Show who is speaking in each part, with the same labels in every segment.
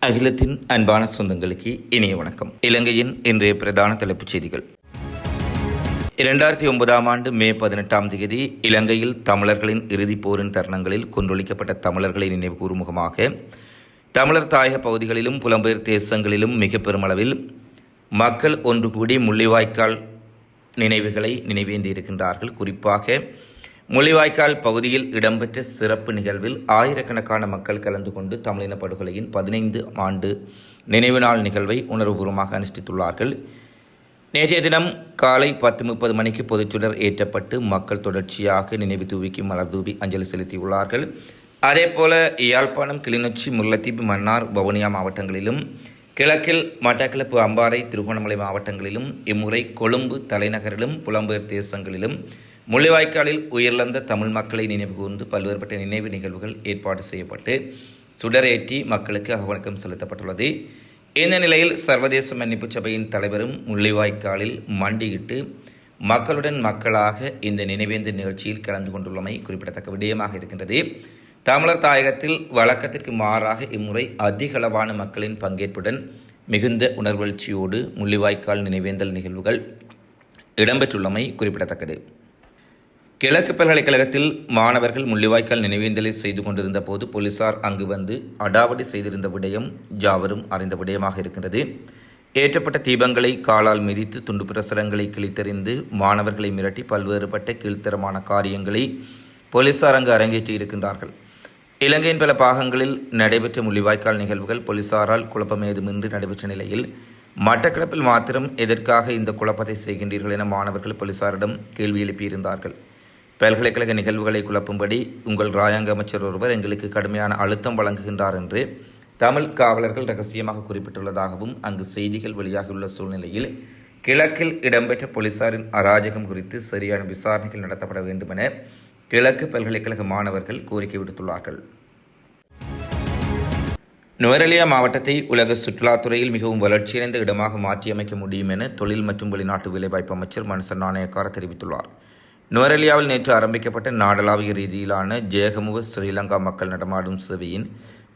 Speaker 1: அகிலத்தின் அன்பான சொந்தங்களுக்கு இனிய வணக்கம். இலங்கையின் இன்றைய பிரதான தலைப்புச் செய்திகள். இரண்டாயிரத்தி ஒன்பதாம் ஆண்டு மே பதினெட்டாம் தேதி இலங்கையில் தமிழர்களின் இறுதிப் போரின் தருணங்களில் கொன்றொழிக்கப்பட்ட தமிழர்களை நினைவு முகமாக தமிழர் தாயக பகுதிகளிலும் புலம்பெயர் தேசங்களிலும் மிக பெருமளவில் மக்கள் ஒன்று கூடி முள்ளிவாய்க்கால் நினைவுகளை நினைவேந்தியிருக்கின்றார்கள். குறிப்பாக முள்ளிவாய்க்கால் பகுதியில் இடம்பெற்ற சிறப்பு நிகழ்வில் ஆயிரக்கணக்கான மக்கள் கலந்து கொண்டு தமிழின படுகொலையின் பதினைந்து ஆண்டு நினைவு நாள் நிகழ்வை உணர்வுபூர்வமாக அனுஷ்டித்துள்ளார்கள். நேற்றைய தினம் காலை பத்து முப்பது மணிக்கு பொதுச்சுடர் ஏற்றப்பட்டு மக்கள் தொடர்ச்சியாக நினைவு தூவிக்கு மலர் தூவி அஞ்சலி செலுத்தியுள்ளார்கள். அதேபோல யாழ்ப்பாணம் கிளிநொச்சி முல்லைத்தீவு மன்னார் வவுனியா மாவட்டங்களிலும் கிழக்கில் மட்டக்கிழப்பு அம்பாறை திருகோணமலை மாவட்டங்களிலும் இம்முறை கொழும்பு தலைநகரிலும் புலம்பெயர் தேசங்களிலும் முள்ளிவாய்க்காலில் உயிரிழந்த தமிழ் மக்களை நினைவுகூர்ந்து பல்வேறுபட்ட நினைவு நிகழ்வுகள் ஏற்பாடு செய்யப்பட்டு சுடரேற்றி மக்களுக்கு அகவணக்கம் செலுத்தப்பட்டுள்ளது. இந்த நிலையில் சர்வதேச மன்னிப்பு சபையின் தலைவரும் முள்ளிவாய்க்காலில் மண்டியிட்டு மக்களுடன் மக்களாக இந்த நினைவேந்த நிகழ்ச்சியில் கலந்து கொண்டுள்ளமை குறிப்பிடத்தக்க விடயமாக இருக்கின்றது. தமிழர் தாயகத்தில் வழக்கத்திற்கு மாறாக இம்முறை அதிகளவான மக்களின் பங்கேற்புடன் மிகுந்த உணர்வெழுச்சியோடு முள்ளிவாய்க்கால் நினைவேந்தல் நிகழ்வுகள் இடம்பெற்றுள்ளமை குறிப்பிடத்தக்கது. கிழக்கு பல்கலைக்கழகத்தில் மாணவர்கள் முள்ளிவாய்க்கால் நினைவேந்தலை செய்து கொண்டிருந்த போது போலீசார் அங்கு வந்து அடாவடி செய்திருந்த விடயம் ஜாவரும் அறிந்த விடயமாக இருக்கின்றது. ஏற்றப்பட்ட தீபங்களை காலால் மிதித்து துண்டு பிரசுரங்களை கிழித்தெறிந்து மாணவர்களை மிரட்டி பல்வேறுபட்ட கீழ்த்தரமான காரியங்களை போலீசார் அங்கு அரங்கேற்றி இருக்கின்றார்கள். இலங்கையின் பல பாகங்களில் நடைபெற்ற முள்ளிவாய்க்கால் நிகழ்வுகள் போலீசாரால் குழப்பம் ஏதுமின்றி நடைபெற்ற நிலையில் மட்டக்களப்பில் மாத்திரம் எதற்காக இந்த குழப்பத்தை செய்கின்றீர்கள் என மாணவர்கள் போலீசாரிடம் கேள்வி எழுப்பியிருந்தார்கள். பல்கலைக்கழக நிகழ்வுகளை குழப்பும்படி உங்கள் ராயாங்க அமைச்சர் ஒருவர் எங்களுக்கு கடுமையான அழுத்தம் வழங்குகின்றார் என்று தமிழ் காவலர்கள் ரகசியமாக குறிப்பிட்டுள்ளதாகவும் அங்கு செய்திகள் வெளியாகியுள்ள சூழ்நிலையில் கிழக்கில் இடம்பெற்ற போலீசாரின் அராஜகம் குறித்து சரியான விசாரணைகள் நடத்தப்பட வேண்டும் என கிழக்கு பல்கலைக்கழக மாணவர்கள் கோரிக்கை விடுத்துள்ளார்கள். நுவரெலியா மாவட்டத்தை உலக சுற்றுலாத்துறையில் மிகவும் வளர்ச்சியடைந்த இடமாக மாற்றியமைக்க முடியும் என தொழில் மற்றும் வெளிநாட்டு வேலைவாய்ப்பு அமைச்சர் மன்சன் நாணயக்கார தெரிவித்துள்ளார். நுவரெலியாவில் நேற்று ஆரம்பிக்கப்பட்ட நாடளாவிய ரீதியிலான ஜெயகமுவ ஸ்ரீலங்கா மக்கள் நடமாடும் சேவையின்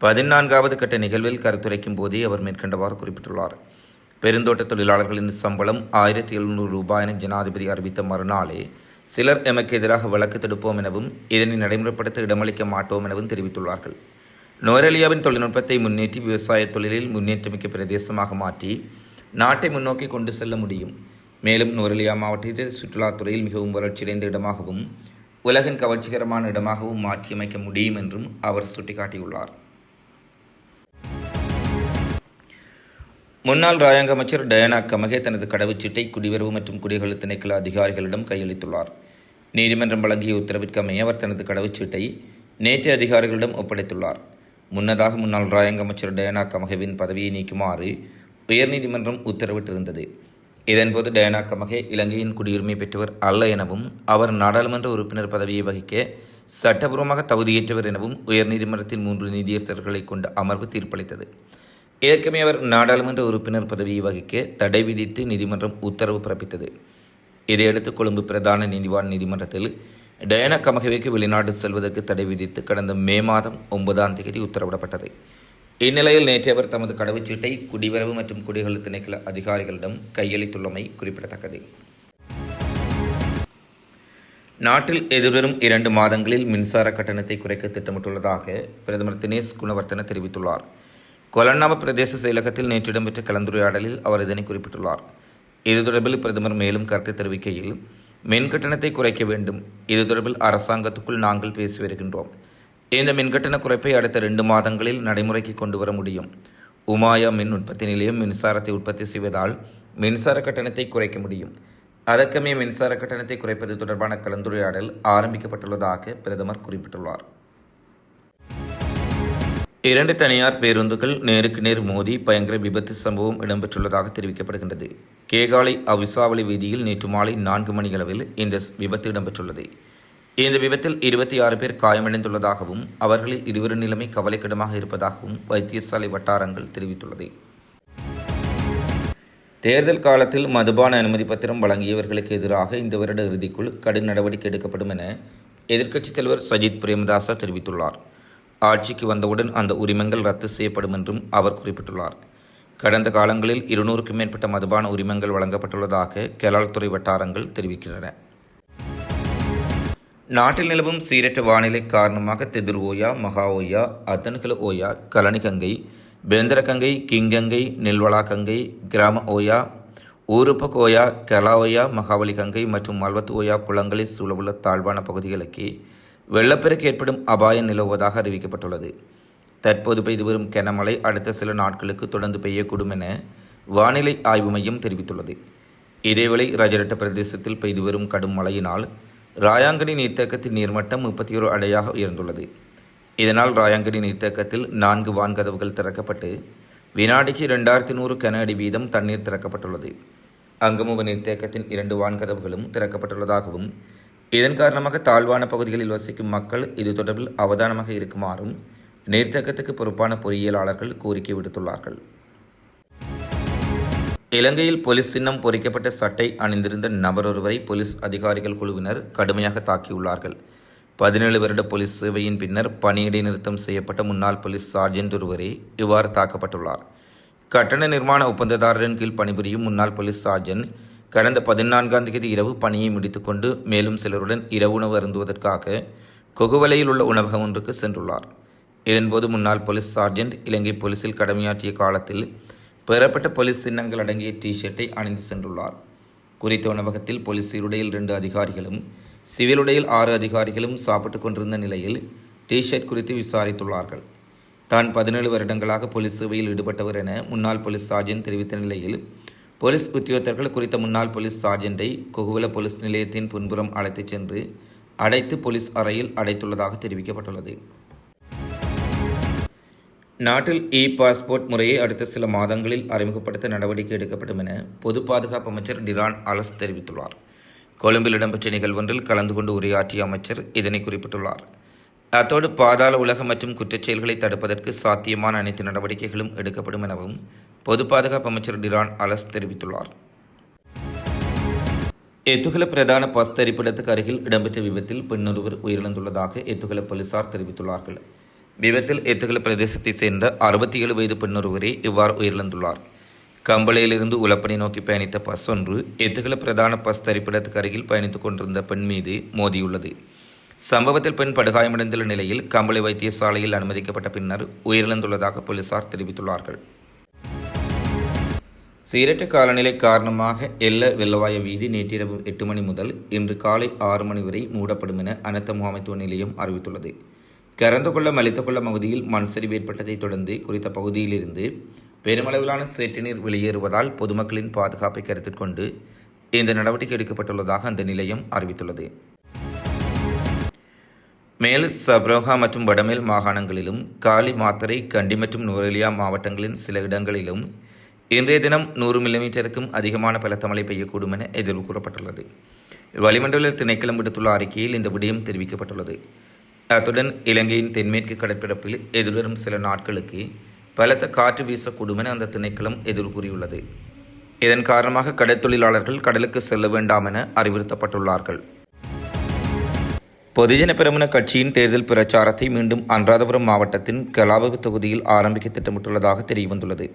Speaker 1: பதினான்காவது கட்ட நிகழ்வில் கருத்துரைக்கும் போதே அவர் மேற்கண்டவாறு குறிப்பிட்டுள்ளார். பெருந்தோட்ட தொழிலாளர்களின் சம்பளம் ஆயிரத்தி எழுநூறு ரூபாய் என ஜனாதிபதி அறிவித்த மறுநாளே சிலர் எமக்கு எதிராக வழக்கு தடுப்போம் எனவும் இதனை நடைமுறைப்படுத்த இடமளிக்க மாட்டோம் எனவும் தெரிவித்துள்ளார்கள். நோரலியாவின் தொழில்நுட்பத்தை முன்னேற்றி விவசாய தொழிலில் முன்னேற்றமிக்க பிரதேசமாக மாற்றி நாட்டை முன்னோக்கி கொண்டு செல்ல முடியும். மேலும் நுவரெலியா மாவட்டத்தில் சுற்றுலாத்துறையில் மிகவும் வளர்ச்சியடைந்த இடமாகவும் உலகின் கவர்ச்சிகரமான இடமாகவும் மாற்றியமைக்க முடியும் என்றும் அவர் சுட்டிக்காட்டியுள்ளார். முன்னாள் ராயாங்க அமைச்சர் டயனா கமகே தனது கடவுச்சீட்டை குடிவரவு மற்றும் குடிகள் திணைக்கள அதிகாரிகளிடம் கையளித்துள்ளார். நீதிமன்றம் வழங்கிய உத்தரவிற்கமைய அவர் தனது கடவுச்சீட்டை நேற்று அதிகாரிகளிடம் ஒப்படைத்துள்ளார். முன்னதாக முன்னாள் ராயங்க அமைச்சர் டயனா கமகவின் பதவியை நீக்குமாறு உயர்நீதிமன்றம் உத்தரவிட்டிருந்தது. இதன்போது டயனா கமகே இலங்கையின் குடியுரிமை பெற்றவர் அல்ல எனவும் அவர் நாடாளுமன்ற உறுப்பினர் பதவியை வகிக்க சட்டபூர்வமாக தகுதியேற்றவர் எனவும் உயர்நீதிமன்றத்தின் மூன்று நீதியரசர்களை கொண்ட அமர்வு தீர்ப்பளித்தது. ஏற்கனவே அவர் நாடாளுமன்ற உறுப்பினர் பதவியை வகிக்க தடை விதித்து நீதிமன்றம் உத்தரவு பிறப்பித்தது. இதையடுத்து கொழும்பு பிரதான நீதிவான் நீதிமன்றத்தில் டயனா கமகவேக்கு வெளிநாடு செல்வதற்கு தடை விதித்து கடந்த மே மாதம் ஒன்பதாம் தேதி உத்தரவிடப்பட்டது. இந்நிலையில் நேற்று அவர் தமது கடவுச்சீட்டை குடிவரவு மற்றும் குடிகள் திணைக்கள அதிகாரிகளிடம் கையளித்துள்ளமை குறிப்பிடத்தக்கது. நாட்டில் எதிர்வரும் இரண்டு மாதங்களில் மின்சார கட்டணத்தை குறைக்க திட்டமிட்டுள்ளதாக பிரதமர் தினேஷ் குணவர்த்தன தெரிவித்துள்ளார். கொலன்னாம பிரதேச செயலகத்தில் நேற்று இடம்பெற்ற கலந்துரையாடலில் அவர் இதனை குறிப்பிட்டுள்ளார். இது தொடர்பில் பிரதமர் மேலும் கருத்து தெரிவிக்கையில் மின் கட்டணத்தை குறைக்க வேண்டும். இது தொடர்பில் அரசாங்கத்துக்குள் நாங்கள் பேசி வருகின்றோம். இந்த மின்கட்டண குறைப்பை அடுத்த ரெண்டு மாதங்களில் நடைமுறைக்கு கொண்டு வர முடியும். உமாயா மின் உற்பத்தி நிலையம் மின்சாரத்தை உற்பத்தி செய்வதால் மின்சார கட்டணத்தை குறைக்க முடியும். அதற்கமே மின்சார கட்டணத்தை குறைப்பது தொடர்பான கலந்துரையாடல் ஆரம்பிக்கப்பட்டுள்ளதாக பிரதமர் குறிப்பிட்டுள்ளார். இரண்டு தனியார் பேருந்துகள் நேருக்கு நேர் மோதி பயங்கர விபத்து சம்பவம் இடம்பெற்றுள்ளதாக தெரிவிக்கப்படுகின்றது. கேகாலை அவிசாவளி வீதியில் நேற்று மாலை நான்கு மணியளவில் இந்த விபத்து இடம்பெற்றுள்ளது. இந்த விபத்தில் இருபத்தி ஆறு பேர் காயமடைந்துள்ளதாகவும் அவர்களில் இருவரின் நிலைமை கவலைக்கிடமாக இருப்பதாகவும் வைத்தியசாலை வட்டாரங்கள் தெரிவித்துள்ளது. தேர்தல் காலத்தில் மதுபான அனுமதி பத்திரம் வழங்கியவர்களுக்கு எதிராக இந்த வருட இறுதிக்குள் கடும் நடவடிக்கை எடுக்கப்படும் என எதிர்க்கட்சித் தலைவர் சஜித் பிரேமதாச தெரிவித்துள்ளார். ஆட்சிக்கு வந்தவுடன் அந்த உரிமங்கள் ரத்து செய்யப்படும் என்றும் அவர் குறிப்பிட்டுள்ளார். கடந்த காலங்களில் இருநூறுக்கும் மேற்பட்ட மதுபான உரிமங்கள் வழங்கப்பட்டுள்ளதாக கெலால்துறை வட்டாரங்கள் தெரிவிக்கின்றன. நாட்டில் நிலவும் சீரற்ற வானிலை காரணமாக தெதிர் ஓயா மகா ஓயா அத்தன்கல ஓயா கலனிகங்கை பேந்தரகங்கை கிங்கங்கை நெல்வளா கங்கை கிராம ஓயா ஊருப்பக் ஓயா கெலா ஓயா மகாவலி கங்கை மற்றும் மல்வத்து ஓயா குளங்களை சூழவுள்ள தாழ்வான பகுதிகளுக்கு வெள்ளப்பெருக்கு ஏற்படும் அபாயம் நிலவுவதாக அறிவிக்கப்பட்டுள்ளது. தற்போது பெய்து வரும் கனமழை அடுத்த சில நாட்களுக்கு தொடர்ந்து பெய்யக்கூடும் என வானிலை ஆய்வு மையம் தெரிவித்துள்ளது. இதேவேளை ரஜரட்ட பிரதேசத்தில் பெய்து வரும் கடும் மழையினால் ராயாங்கனி நீர்த்தேக்கத்தின் நீர்மட்டம் முப்பத்தி ஒரு அடையாக உயர்ந்துள்ளது. இதனால் ராயாங்கனி நீர்த்தேக்கத்தில் நான்கு வான்கதவுகள் திறக்கப்பட்டு வினாடிக்கு இரண்டாயிரத்தி நூறு கன அடி வீதம் தண்ணீர் திறக்கப்பட்டுள்ளது. அங்கமுக நீர்த்தேக்கத்தின் இரண்டு வான்கதவுகளும் திறக்கப்பட்டுள்ளதாகவும் இதன் காரணமாக தாழ்வான பகுதிகளில் வசிக்கும் மக்கள் இது தொடர்பில் அவதானமாக இருக்குமாறும் நீர்த்தேக்கத்துக்கு பொறுப்பான பொறியியலாளர்கள் கோரிக்கை விடுத்துள்ளார்கள். இலங்கையில் போலீஸ் சின்னம் பொறிக்கப்பட்ட சட்டை அணிந்திருந்த நபர் ஒருவரை போலீஸ் அதிகாரிகள் குழுவினர் கடுமையாக தாக்கியுள்ளார்கள். பதினேழு வருட போலீஸ் சேவையின் பின்னர் பணியிடை நிறுத்தம் செய்யப்பட்ட முன்னாள் போலீஸ் சார்ஜென்ட் ஒருவரே இவ்வாறு தாக்கப்பட்டுள்ளார். கட்டண நிர்மாண ஒப்பந்ததாரரின் கீழ் பணிபுரியும் முன்னாள் போலீஸ் சார்ஜென்ட் கடந்த பதினான்காம் தேதி இரவு பணியை முடித்துக்கொண்டு மேலும் சிலருடன் இரவு உணவு அருந்துவதற்காக கொகுவலையில் உள்ள உணவகம் ஒன்றுக்கு சென்றுள்ளார். இதன்போது முன்னாள் போலீஸ் சார்ஜென்ட் இலங்கை போலீஸில் கடமையாற்றிய காலத்தில் பெறப்பட்ட போலீஸ் சின்னங்கள் அடங்கிய டி ஷர்ட்டை அணிந்து சென்றுள்ளார். குறித்த உணவகத்தில் போலீஸ் சீருடையில் இரண்டு அதிகாரிகளும் சிவிலுடையில் ஆறு அதிகாரிகளும் சாப்பிட்டுக் கொண்டிருந்த நிலையில் டி ஷர்ட் குறித்து விசாரித்துள்ளார்கள். தான் பதினேழு வருடங்களாக போலீஸ் சேவையில் ஈடுபட்டவர் என முன்னாள் போலீஸ் சார்ஜென்ட் தெரிவித்த நிலையில் போலீஸ் உத்தியோகத்தர்கள் குறித்த முன்னாள் போலீஸ் சார்ஜென்ட்டை கொகுவல போலீஸ் நிலையத்தின் பின்புறம் அழைத்துச் சென்று அடைத்து போலீஸ் அறையில் அடைத்துள்ளதாக தெரிவிக்கப்பட்டுள்ளது. நாட்டில் இ பாஸ்போர்ட் முறையை அடுத்த சில மாதங்களில் அறிமுகப்படுத்த நடவடிக்கை எடுக்கப்படும் என பொது பாதுகாப்பு அமைச்சர் டிரான் அலஸ் தெரிவித்துள்ளார். கொழும்பில் இடம்பெற்ற நிகழ்வொன்றில் கலந்து கொண்டு உரையாற்றிய அமைச்சர் இதனை குறிப்பிட்டுள்ளார். அத்தோடு பாதாள உலகம் மற்றும் குற்றச்செயல்களை தடுப்பதற்கு சாத்தியமான அனைத்து நடவடிக்கைகளும் எடுக்கப்படும் எனவும் பொது பாதுகாப்பு அமைச்சர் டிரான் அலஸ் தெரிவித்துள்ளார். எத்துகல பிரதான பஸ் தரிப்பிடத்துக்கு அருகில் இடம்பெற்ற விபத்தில் பெண்ணொருவர் உயிரிழந்துள்ளதாக எத்துகல போலீசார் தெரிவித்துள்ளார்கள். விபத்தில் எத்துகல பிரதேசத்தைச் சேர்ந்த அறுபத்தி ஏழு வயது பெண்ணொருவரே இவ்வாறு உயிரிழந்துள்ளார். கம்பளையிலிருந்து உலப்பணி நோக்கி பயணித்த பஸ் ஒன்று எத்துகல பிரதான பஸ் தரிப்பிடத்துக்கு அருகில் பயணித்துக் கொண்டிருந்த பெண் மீது மோதியுள்ளது. சம்பவத்தில் பெண் படுகாயமடைந்துள்ள நிலையில் கம்பளை வைத்தியசாலையில் அனுமதிக்கப்பட்ட பின்னர் உயிரிழந்துள்ளதாக போலீசார் தெரிவித்துள்ளார்கள். சீரற்ற காலநிலை காரணமாக எல்ல வெள்ளவாய வீதி நேற்றிரவு எட்டு மணி முதல் இன்று காலை ஆறு மணி வரை மூடப்படும் என அனர்த்த முகாமைத்துவ நிலையம் அறிவித்துள்ளது. கரந்தகுளம் அளித்தகுளம் பகுதியில் மண் சரிவு ஏற்பட்டதைத் தொடர்ந்து குறித்த பகுதியிலிருந்து பெருமளவிலான சேற்று நீர் வெளியேறுவதால் பொதுமக்களின் பாதுகாப்பை கருத்தில் கொண்டு இந்த நடவடிக்கை எடுக்கப்பட்டுள்ளதாக அந்த நிலையம் அறிவித்துள்ளது. மேல் சப்ரோகா மற்றும் வடமேல் மாகாணங்களிலும் காலி மாத்தரை கண்டி மற்றும் நுவரெலியா மாவட்டங்களின் சில இடங்களிலும் இன்றைய தினம் நூறு மில்லிமீட்டருக்கும் அதிகமான பலத்த மழை பெய்யக்கூடும் என எதிர்வு கூறப்பட்டுள்ளது. வளிமண்டல திணைக்களம் விடுத்துள்ள அறிக்கையில் இந்த விடயம் தெரிவிக்கப்பட்டுள்ளது. அத்துடன் இலங்கையின் தென்மேற்கு கடற்பரப்பில் எதிர்வரும் சில நாட்களுக்கு பலத்த காற்று வீசக்கூடும் என அந்த திணைக்களம் எதிர்கூறியுள்ளது. இதன் காரணமாக கடற்தொழிலாளர்கள் கடலுக்கு செல்ல வேண்டாம் என அறிவுறுத்தப்பட்டுள்ளார்கள். பொதுஜன பெருமன கட்சியின் தேர்தல் பிரச்சாரத்தை மீண்டும் அனுராதபுரம் மாவட்டத்தின் கலாபவு தொகுதியில் ஆரம்பிக்க திட்டமிட்டுள்ளதாக தெரியவந்துள்ளது.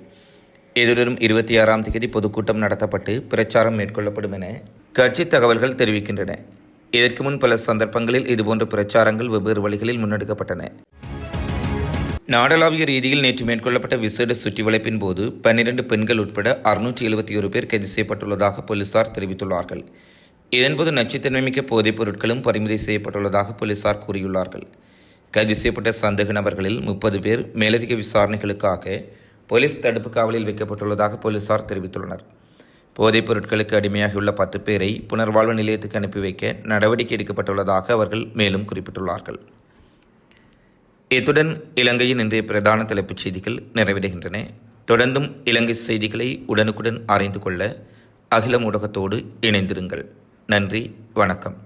Speaker 1: எதிர்வரும் இருபத்தி ஆறாம் தேதி பொதுக்கூட்டம் நடத்தப்பட்டு பிரச்சாரம் மேற்கொள்ளப்படும் என கட்சி தகவல்கள் தெரிவிக்கின்றன. இதற்கு முன் பல சந்தர்ப்பங்களில் இதுபோன்ற பிரச்சாரங்கள் வெவ்வேறு வழிகளில் முன்னெடுக்கப்பட்டன. நாடளாவிய ரீதியில் நேற்று மேற்கொள்ளப்பட்ட விசேட சுற்றிவளைப்பின் போது பன்னிரண்டு பெண்கள் உட்பட அறுநூற்றி எழுபத்தி ஒரு பேர் கைது செய்யப்பட்டுள்ளதாக போலீசார் தெரிவித்துள்ளார்கள். இதன்போது நச்சுத்தன்மைமிக்க போதைப் பொருட்களும் பறிமுறை செய்யப்பட்டுள்ளதாக போலீசார் கூறியுள்ளார்கள். கைது செய்யப்பட்ட சந்தேக நபர்களில் முப்பது பேர் மேலதிக விசாரணைகளுக்காக போலீஸ் தடுப்பு காவலில் வைக்கப்பட்டுள்ளதாக போலீசார் தெரிவித்துள்ளனர். போதைப் பொருட்களுக்கு அடிமையாகியுள்ள பத்து பேரை புனர்வாழ்வு நிலையத்துக்கு அனுப்பி வைக்க நடவடிக்கை எடுக்கப்பட்டுள்ளதாக அவர்கள் மேலும் குறிப்பிட்டுள்ளார்கள். இத்துடன் இலங்கையின் இன்றைய பிரதான தலைப்புச் செய்திகள் நிறைவடைகின்றன. தொடர்ந்தும் இலங்கை செய்திகளை உடனுக்குடன் அறிந்து கொள்ள அகில ஊடகத்தோடு இணைந்திருங்கள். நன்றி வணக்கம்.